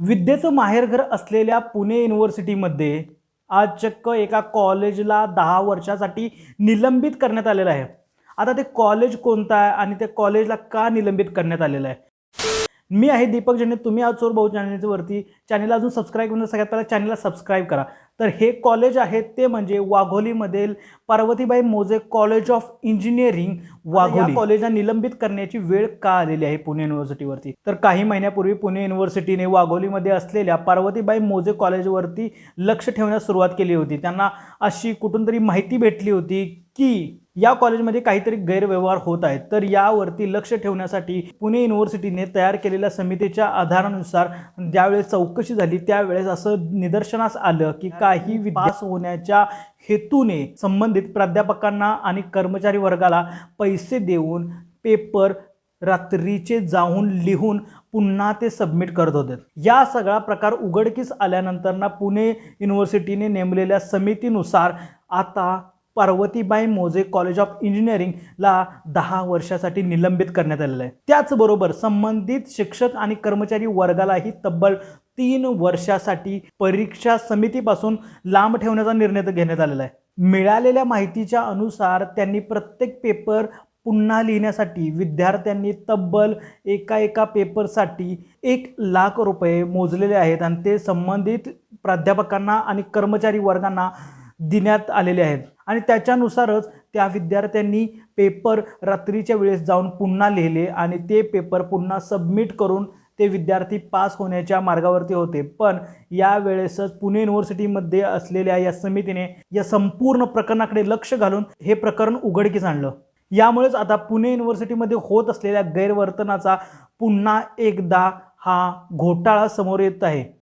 विद्येचं माहेरघर असलेल्या पुणे युनिव्हर्सिटीमध्ये आज चक्क एका कॉलेजला दहा वर्षासाठी निलंबित करण्यात आलेलं आहे. आता ते कॉलेज कोणतं आहे आणि त्या कॉलेजला का निलंबित करण्यात आलेलं आहे? मी आहे दीपक जने तुम्ही आज चोर भाऊ चॅनलवरती चॅनलला अजून सबस्क्राईब करून सगळ्यात पहिला चॅनलला सबस्क्राईब करा. तर हे कॉलेज आहे ते म्हणजे वाघोलीमधील पार्वतीबाई मोजे कॉलेज ऑफ इंजिनिअरिंग वाघोली. कॉलेजला निलंबित करण्याची वेळ का आलेली आहे पुणे युनिव्हर्सिटीवरती तर काही महिन्यापूर्वी पुणे युनिव्हर्सिटीने वाघोलीमध्ये असलेल्या पार्वतीबाई मोजे कॉलेजवरती लक्ष ठेवण्यास सुरुवात केली होती. त्यांना अशी कुठून तरी माहिती भेटली होती की या कॉलेजमध्ये काहीतरी गैरव्यवहार होत आहेत. तर यावरती लक्ष ठेवण्यासाठी पुणे युनिव्हर्सिटीने तयार केलेल्या समितीच्या आधारानुसार ज्यावेळेस चौकशी झाली त्यावेळेस असं निदर्शनास आलं की काही विकास होण्याच्या हेतूने संबंधित प्राध्यापकांना आणि कर्मचारी वर्गाला पैसे देऊन पेपर रात्रीचे जाऊन लिहून पुन्हा ते सबमिट करत होते. या सगळा प्रकार उघडकीस आल्यानंतर ना पुणे युनिव्हर्सिटीने नेमलेल्या समितीनुसार आता पार्वतीबाई मोजे कॉलेज ऑफ इंजिनिअरिंगला दहा वर्षासाठी निलंबित करण्यात आलेलं आहे. त्याचबरोबर संबंधित शिक्षक आणि कर्मचारी वर्गालाही तब्बल तीन वर्षासाठी परीक्षा समितीपासून लांब ठेवण्याचा निर्णय घेण्यात आलेला आहे. मिळालेल्या माहितीच्या अनुसार त्यांनी प्रत्येक पेपर पुन्हा लिहिण्यासाठी विद्यार्थ्यांनी तब्बल एका एका पेपरसाठी एक लाख रुपये मोजलेले आहेत आणि ते संबंधित प्राध्यापकांना आणि कर्मचारी वर्गांना देण्यात आलेले आहेत. आणि त्याच्यानुसारच त्या विद्यार्थ्यांनी पेपर रात्रीच्या वेळेस जाऊन पुन्हा लिहिले आणि ते पेपर पुन्हा सबमिट करून ते विद्यार्थी पास होण्याच्या मार्गावरती होते. पण यावेळेसच पुणे युनिव्हर्सिटीमध्ये असलेल्या या समितीने या संपूर्ण प्रकरणाकडे लक्ष घालून हे प्रकरण उघडकीस आणलं. यामुळेच आता पुणे युनिव्हर्सिटीमध्ये होत असलेल्या गैरवर्तनाचा पुन्हा एकदा हा घोटाळा समोर येत आहे.